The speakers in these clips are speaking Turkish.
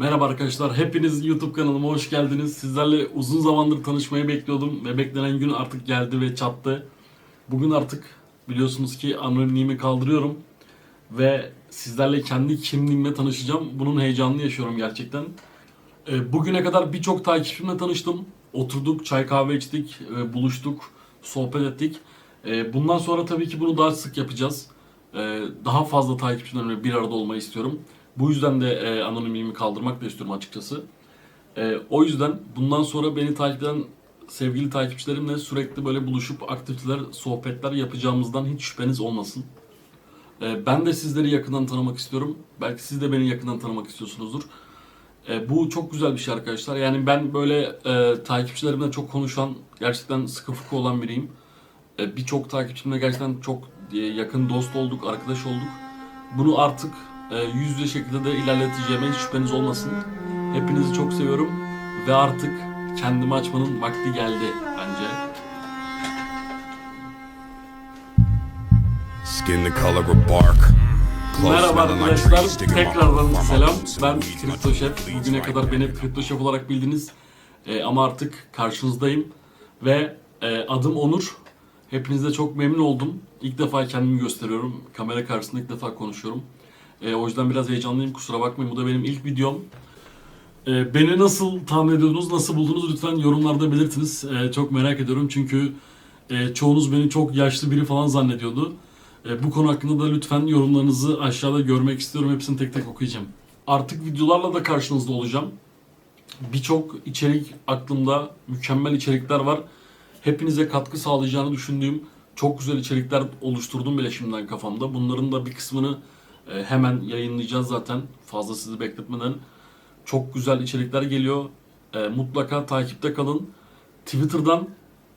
Merhaba arkadaşlar, hepiniz YouTube kanalıma hoş geldiniz. Sizlerle uzun zamandır tanışmayı bekliyordum ve beklenen gün artık geldi ve çattı. Bugün artık biliyorsunuz ki anonimliğimi kaldırıyorum ve sizlerle kendi kimliğimle tanışacağım. Bunun heyecanını yaşıyorum gerçekten. E, Bugüne kadar birçok takipçimle tanıştım. Oturduk, çay kahve içtik, e, buluştuk, sohbet ettik. E, Bundan sonra tabii ki bunu daha sık yapacağız. E, Daha fazla takipçilerimle bir arada olmayı istiyorum. Bu yüzden de e, anonimliğimi kaldırmak da istiyorum açıkçası. E, O yüzden bundan sonra beni takip eden sevgili takipçilerimle sürekli böyle buluşup aktiviteler, sohbetler yapacağımızdan hiç şüpheniz olmasın. E, Ben de sizleri yakından tanımak istiyorum. Belki siz de beni yakından tanımak istiyorsunuzdur. E, bu çok güzel bir şey arkadaşlar. Yani ben böyle e, takipçilerimle çok konuşan, gerçekten sıkı fıkı olan biriyim. E, Birçok takipçimle gerçekten çok e, yakın dost olduk, arkadaş olduk. Bunu artık e, yüz yüze şekilde de ilerleteceğime hiç şüpheniz olmasın. Hepinizi çok seviyorum ve artık kendimi açmanın vakti geldi bence. Skin the color of bark. Merhaba arkadaşlar, tekrardan selam. Ben leaves Bugüne kadar beni Kripto Şef olarak bildiniz. E, ama artık karşınızdayım. Ve e, adım Onur. Hepinizle çok memnun oldum. İlk defa kendimi gösteriyorum. Kamera karşısında ilk defa konuşuyorum. E, o yüzden biraz heyecanlıyım. Kusura bakmayın. Bu da benim ilk videom. E, beni nasıl tahmin ediyordunuz, nasıl buldunuz lütfen yorumlarda belirtiniz. E, çok merak ediyorum çünkü e, çoğunuz beni çok yaşlı biri falan zannediyordu. E, bu konu hakkında da lütfen yorumlarınızı aşağıda görmek istiyorum. Hepsini tek tek okuyacağım. Artık videolarla da karşınızda olacağım. Birçok içerik aklımda, mükemmel içerikler var. Hepinize katkı sağlayacağını düşündüğüm çok güzel içerikler oluşturdum bile şimdiden kafamda. Bunların da bir kısmını e, hemen yayınlayacağız zaten fazla sizi bekletmeden. Çok güzel içerikler geliyor. E, mutlaka takipte kalın. Twitter'dan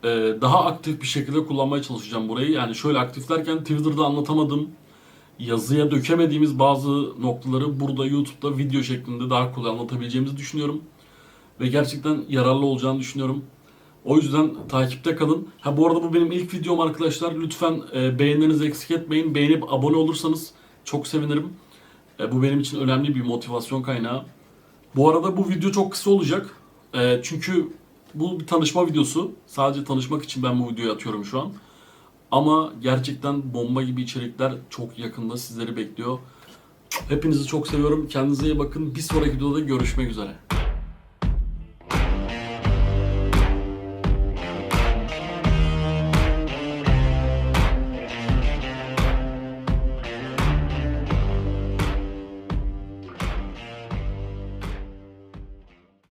e, daha aktif bir şekilde kullanmaya çalışacağım burayı. Yani şöyle aktif derken Twitter'da anlatamadığım, yazıya dökemediğimiz bazı noktaları burada YouTube'da video şeklinde daha kolay anlatabileceğimizi düşünüyorum. Ve gerçekten yararlı olacağını düşünüyorum. O yüzden takipte kalın. Ha bu arada bu benim ilk videom arkadaşlar. Lütfen e, beğenilerinizi eksik etmeyin. Beğenip abone olursanız çok sevinirim. E, bu benim için önemli bir motivasyon kaynağı. Bu arada bu video çok kısa olacak. E, çünkü bu bir tanışma videosu. Sadece tanışmak için ben bu videoyu atıyorum şu an. Ama gerçekten bomba gibi içerikler çok yakında sizleri bekliyor. Hepinizi çok seviyorum. Kendinize iyi bakın. Bir sonraki videoda görüşmek üzere.